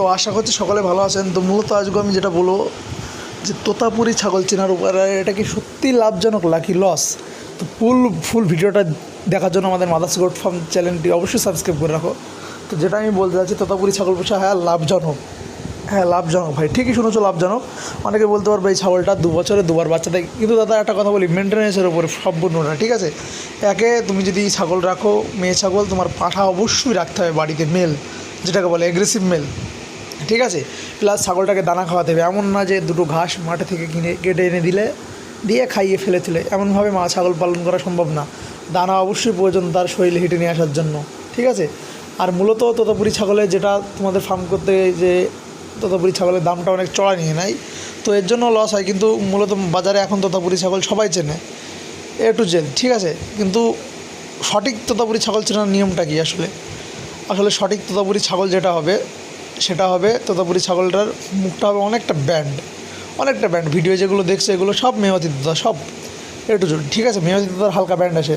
তো আশা করছি সকলে ভালো আছেন। তো মূলত আজকে আমি যেটা বলব, যে তোতাপুরি ছাগল চেনার উপরে এটা কি সত্যি লাভজনক নাকি লস তো ফুল ফুল ভিডিওটা দেখার জন্য আমাদের মাদার্স গোড ফার্ম চ্যানেলটি অবশ্যই সাবস্ক্রাইব করে রাখো। তো যেটা আমি বলতে চাচ্ছি তোতাপুরি ছাগল পোষা হ্যাঁ লাভজনক। হ্যাঁ লাভজনক ভাই, ঠিকই শুনেছো, লাভজনক। অনেকে বলতে পারবে এই ছাগলটা দু বছরে দুবার বাচ্চা দেয়। কিন্তু দাদা, একটা কথা বলি মেনটেন্যান্সের উপরে সম্পূর্ণ না, ঠিক আছে? একে তুমি যদি ছাগল রাখো, মেয়ে ছাগল, তোমার পাঠা অবশ্যই রাখতে হবে বাড়িতে মেল যেটাকে বলে অ্যাগ্রেসিভ মেল ঠিক আছে? প্লাস ছাগলটাকে দানা খাওয়াতে হবে। এমন না যে দুটো ঘাস মাঠে থেকে কিনে কেটে এনে দিলে দিয়ে খাইয়ে ফেলে তুলে এমনভাবে মা ছাগল পালন করা সম্ভব না। দানা অবশ্যই প্রয়োজন তার শরীরে হেঁটে নিয়ে আসার জন্য। ঠিক আছে? আর মূলত তোতাপুরি ছাগলের যেটা তোমাদের ফার্ম করতে যে তোতাপুরি ছাগলের দামটা অনেক চড়া নিয়ে নেয়। তো এর জন্য লস হয়। কিন্তু মূলত বাজারে এখন তোতাপুরি ছাগল সবাই চেনে। এ টু জেড ঠিক আছে? কিন্তু সঠিক তোতাপুরি ছাগল চেনার নিয়মটা কি আসলে? আসলে সঠিক তোতাপুরি ছাগল যেটা হবে সেটা হবে তোতাপুরি ছাগলটার মুখটা হবে অনেকটা ব্যান্ড অনেকটা ব্যান্ড ভিডিও যেগুলো দেখছে এগুলো সব মেয়তি তোতা, সব। একটু ঠিক আছে? মেয়তি তোতার হালকা ব্যান্ড আসে।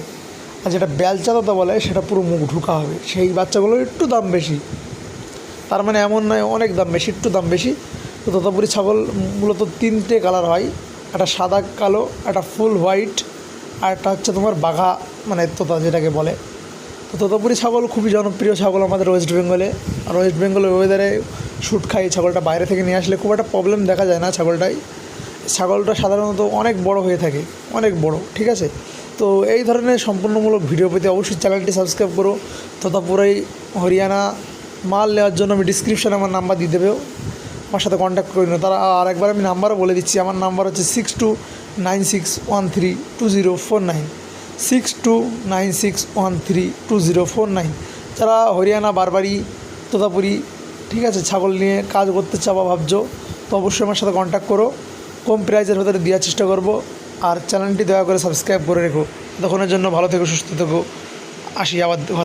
আর যেটা বেলচা তোতা বলে, সেটা পুরো মুখ ঢুকা হবে। সেই বাচ্চাগুলোর একটু দাম বেশি। তার মানে এমন নয়, অনেক দাম বেশি, একটু দাম বেশি। তো তোতাপুরি ছাগল মূলত তিনটে কালার হয়। একটা সাদা, কালো, একটা ফুল হোয়াইট আর একটা হচ্ছে তোমার বাঘা মানে তোতা যেটাকে বলে। তো তোতাপুরি ছাগল খুবই জনপ্রিয় ছাগল আমাদের ওয়েস্ট বেঙ্গলে আর ওয়েস্ট বেঙ্গলের ওয়েদারে শ্যুট খাই, ছাগলটা বাইরে থেকে নিয়ে আসলে খুব একটা প্রবলেম দেখা যায় না ছাগলটাই। ছাগলটা সাধারণত অনেক বড় হয়ে থাকে, অনেক বড়, ঠিক আছে? তো এই ধরনের সম্পূর্ণমূলক ভিডিও পেতে অবশ্যই চ্যানেলটি সাবস্ক্রাইব করো। তোতাপুরাই হরিয়ানা, মাল নেওয়ার জন্য আমি ডিসক্রিপশানে আমার নাম্বার দিয়ে দেবেও। আমার সাথে কন্ট্যাক্ট করে নিও। তারা আর একবার আমি নাম্বারও বলে দিচ্ছি। আমার নাম্বার হচ্ছে six two nine six one three two zero four nine six two nine six one three two zero four nine. যারা হরিয়ানা, বারবারি, তোতাপুরি, ঠিক আছে, ছাগল নিয়ে কাজ করতে চাওয়া ভাবছ, তো অবশ্যই আমার সাথে কন্ট্যাক্ট করো। কম প্রাইজের ভেতরে দেওয়ার চেষ্টা করব। আর চ্যানেলটি দয়া করে সাবস্ক্রাইব করে রেখো। তখনের জন্য ভালো থেকো, সুস্থ থেকো। আসি আবার